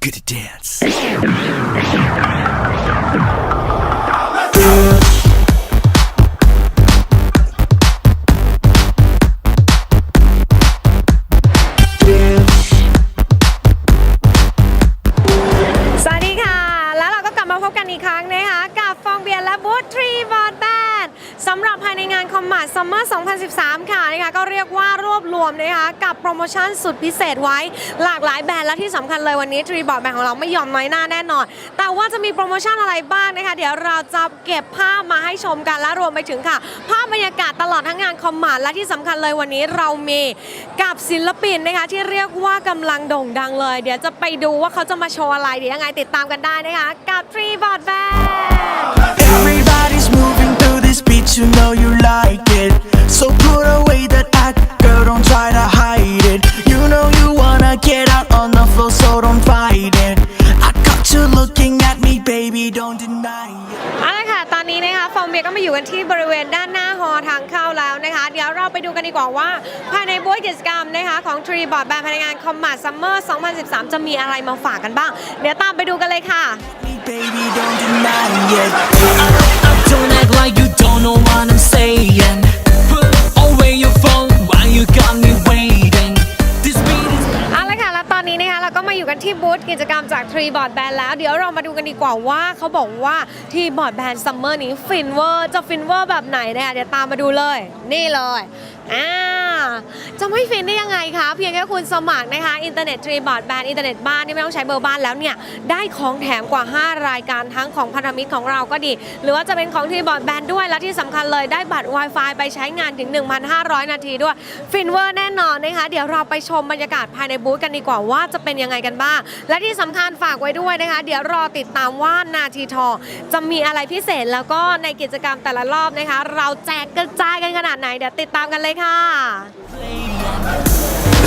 good to dance. มนะคะกับโปรโมชั่นสุดพิเศษไว้หลากหลายแบรนด์และที่สำคัญเลยวันนี้ทรีบอร์ดแบนของเราไม่ยอมน้อยหน้าแน่นอน แต่ว่าจะมีโปรโมชั่นอะไรบ้างนะคะเดี๋ยวเราจะเก็บภาพมาให้ชมกันและรวมไปถึงค่ะ ภาพบรรยากาศตลอดทั้งงานคอมมานและที่สำคัญเลยวันนี้เรามีกับศิลปินนะคะที่เรียกว่ากำลังโด่งดังเลย เดี๋ยวจะไปดูว่าเขาจะมาโชว์อะไรเดี๋ยวยังไงติดตามกันได้นะคะกับทรีบอร์ดแบน Everybody's moving through this beat, you know you like it. So เบียก็มาอยู่กันที่บริเวณด้านหน้าฮอทางเข้าแล้วนะคะ เดี๋ยวเราไปดูกันดีกว่าว่า ภายในบูธกิจกรรมนะคะของ Tree Board แบรนด์พนักงานคอมมาร์ทซัมเมอร์2013 จะมีอะไรมาฝากกันบ้าง เดี๋ยวตามไปดูกันเลยค่ะ baby, don't deny it. Don't act like you don't know what กิจกรรมจากทรีบอร์ดแบนด์แล้ว เดี๋ยวเรามาดูกันดีกว่าว่าเขาบอกว่า Tree Board Band Summer นี้ฟินเวอร์จะฟินเวอร์แบบไหนเนี่ยเดี๋ยวตามมาดูเลย นี่เลย อ่าจะไม่ฟินได้ยังไงคะ เพียงแค่คุณสมัครนะคะอินเทอร์เน็ตทรีบอร์ดแบนอินเทอร์เน็ตบ้านนี่ไม่ต้องใช้เบอร์บ้านแล้วเนี่ย ได้ของแถมกว่า 5 รายการทั้งของพันธมิตรของเราก็ดี หรือว่าจะเป็นของทรีบอร์ดแบนด้วย และที่สำคัญเลยได้บัตร Wi-Fi ไปใช้งานถึง 1,500 นาทีด้วย ฟินเวอร์แน่นอนนะคะ เดี๋ยวเราไปชมบรรยากาศภายในบูธกันดีกว่าว่าจะเป็นยังไงกันบ้าง และที่สำคัญฝากไว้ด้วยนะคะ เดี๋ยวรอติดตามว่านาทีทองจะมีอะไรพิเศษแล้วก็ในกิจกรรมแต่ละรอบนะคะ เราแจกกระจายกันขนาดไหนเดี๋ยวติดตามกันเลยค่ะ Let's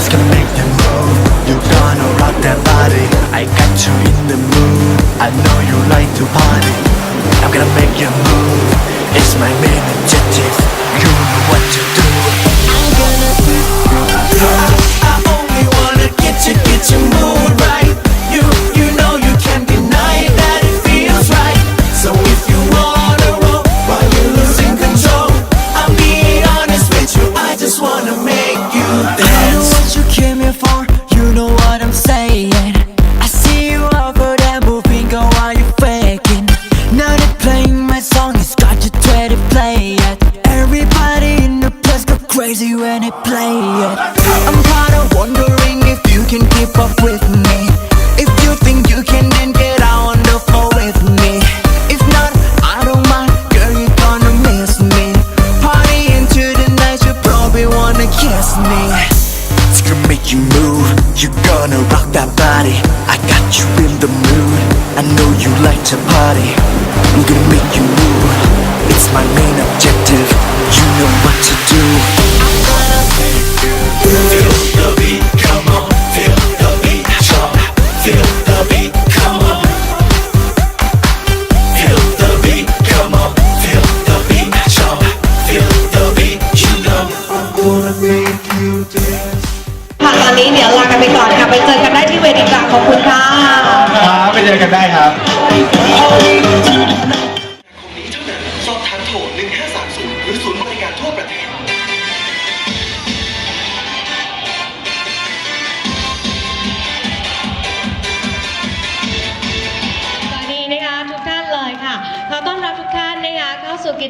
gonna make them move. You gonna rock that body. I got you in the mood. I know you like to party. I'm gonna make you move. It's my main objective. You know what to do. Crazy when they play it. I'm kinda wondering if you can keep up with me. If you think you can, then get out on the floor with me. If not, I don't mind, girl, you're gonna miss me. Party into the night, you probably wanna kiss me. It's gonna make you move. You're gonna rock that body. I got you in the mood. I know you like to party. I'm gonna make you move. It's my main objective. You know what to do. ขอบคุณค่ะ ครับไปเจอกันได้ครับ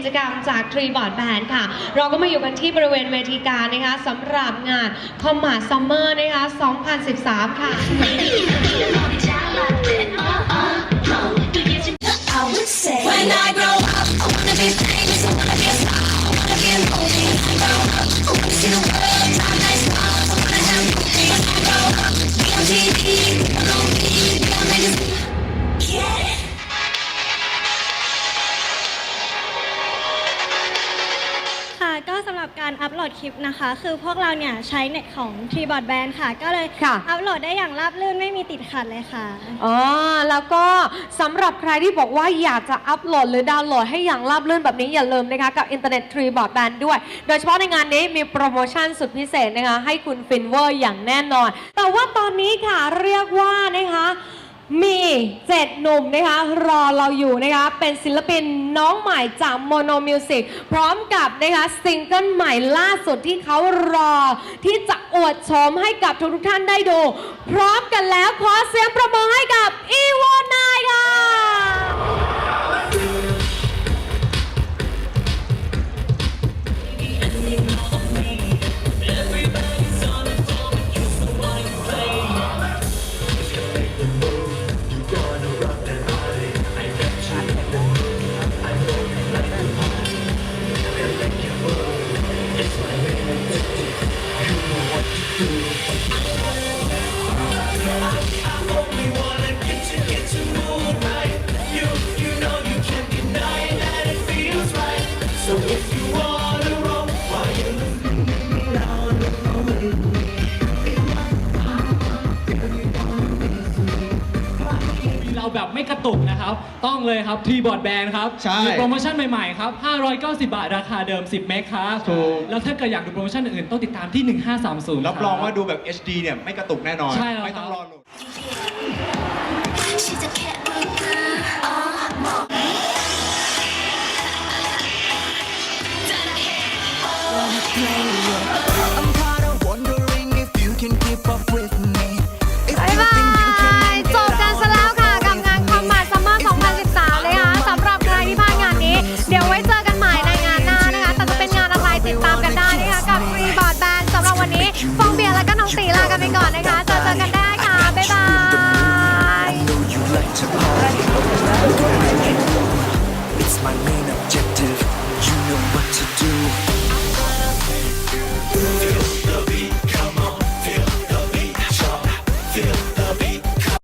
จกรรมจากทรีบอร์ดแบนค่ะ เราก็มาอยู่กันที่บริเวณเวทีการนะคะสำหรับงานคอมมาซัมเมอร์นะคะ 2013 ค่ะ When I grow up, I wanna be famous, I wanna be a star. ก็สำหรับการอัปโหลดคลิปนะคะ คือพวกเราเนี่ยใช้เน็ตของ t r e e b o a r d Band ค่ะ ก็เลยค่ะ อัปโหลดได้อย่างราบรื่นไม่มีติดขัดเลยค่ะ อ๋อแล้วก็สำหรับใครที่บอกว่าอยากจะอัปโหลดหรือดาวน์โหลดให้อย่างราบรื่นแบบนี้อย่าลืมนะคะกับอินเทอร์เน็ตทรีบอร์ดแบนด้วย โดยเฉพาะในงานนี้มีโปรโมชั่นสุดพิเศษนะคะให้คุณฟินเวอร์อย่างแน่นอน แต่ว่าตอนนี้ค่ะเรียกว่านะคะ มีเจ็ดหนุ่มนะคะรอเราอยู่นะคะเป็นศิลปินน้องใหม่จากโมโนมิวสิกพร้อมกับนะคะซิงเกิลใหม่ล่าสุดที่เขารอ ที่จะอวดชมให้กับทุกๆท่านได้ดู พร้อมกันแล้วขอเสียงประมือให้กับ เราแบบไม่กระตุกนะครับ ต้องเลยครับทีบอร์ดแบนครับใช่มีโปรโมชั่นใหม่ๆครับ 590 บาท ราคาเดิม 10 เมกครับถูก แล้วถ้าเกิดอยากดูโปรโมชั่นอื่นๆต้องติดตามที่ 1530 รับรองว่าดูแบบ HD เนี่ย ไม่กระตุกแน่นอน ใช่แล้วไม่ต้องครับรอ playing.